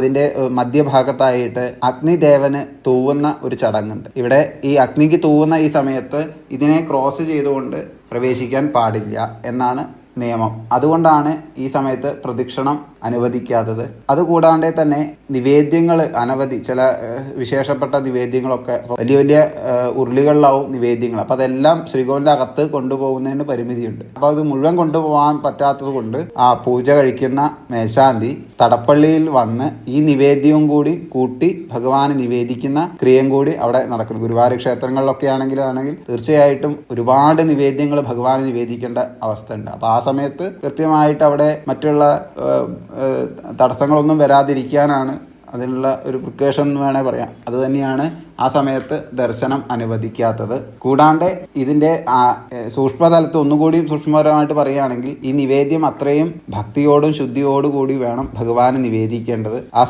അതിന്റെ മധ്യഭാഗത്തായിട്ട് അഗ്നിദേവന് തൂവുന്ന ഒരു ചടങ്ങുണ്ട്. ഇവിടെ ഈ അഗ്നിക്ക് തൂവുന്ന ഈ സമയത്ത് ഇതിനെ ക്രോസ് ചെയ്തുകൊണ്ട് പ്രവേശിക്കാൻ പാടില്ല എന്നാണ് നിയമം. അതുകൊണ്ടാണ് ഈ സമയത്ത് പ്രദക്ഷിണം അനുവദിക്കാത്തത്. അതുകൂടാണ്ട് തന്നെ നിവേദ്യങ്ങൾ അനവധി ചില വിശേഷപ്പെട്ട നിവേദ്യങ്ങളൊക്കെ വലിയ വലിയ ഉരുളികളിലാവും നിവേദ്യങ്ങൾ. അപ്പം അതെല്ലാം ശ്രീകോവിലിന്റെ അകത്ത് കൊണ്ടുപോകുന്നതിന് പരിമിതിയുണ്ട്. അപ്പോൾ അത് മുഴുവൻ കൊണ്ടുപോകാൻ പറ്റാത്തത് കൊണ്ട് ആ പൂജ കഴിക്കുന്ന മേശാന്തി തടപ്പള്ളിയിൽ വന്ന് ഈ നിവേദ്യവും കൂടി കൂട്ടി ഭഗവാന് നിവേദിക്കുന്ന ക്രിയയും കൂടി അവിടെ നടക്കുന്നു. ഗുരുവായൂർ ക്ഷേത്രങ്ങളിലൊക്കെ ആണെങ്കിലും ആണെങ്കിൽ തീർച്ചയായിട്ടും ഒരുപാട് നിവേദ്യങ്ങൾ ഭഗവാന് നിവേദിക്കേണ്ട അവസ്ഥ ഉണ്ട്. അപ്പോൾ ആ സമയത്ത് കൃത്യമായിട്ട് അവിടെ മറ്റുള്ള തടസ്സങ്ങളൊന്നും വരാതിരിക്കാനാണ് അതിനുള്ള ഒരു പ്രിക്കോഷൻ എന്ന് വേണേൽ പറയാം. അത് തന്നെയാണ് ആ സമയത്ത് ദർശനം അനുവദിക്കാത്തത്. കൂടാണ്ട് ഇതിന്റെ സൂക്ഷ്മതലത്ത് ഒന്നുകൂടി സൂക്ഷ്മപരമായിട്ട് പറയുകയാണെങ്കിൽ ഈ നിവേദ്യം അത്രയും ഭക്തിയോടും ശുദ്ധിയോടുകൂടി വേണം ഭഗവാന് നിവേദിക്കേണ്ടത്. ആ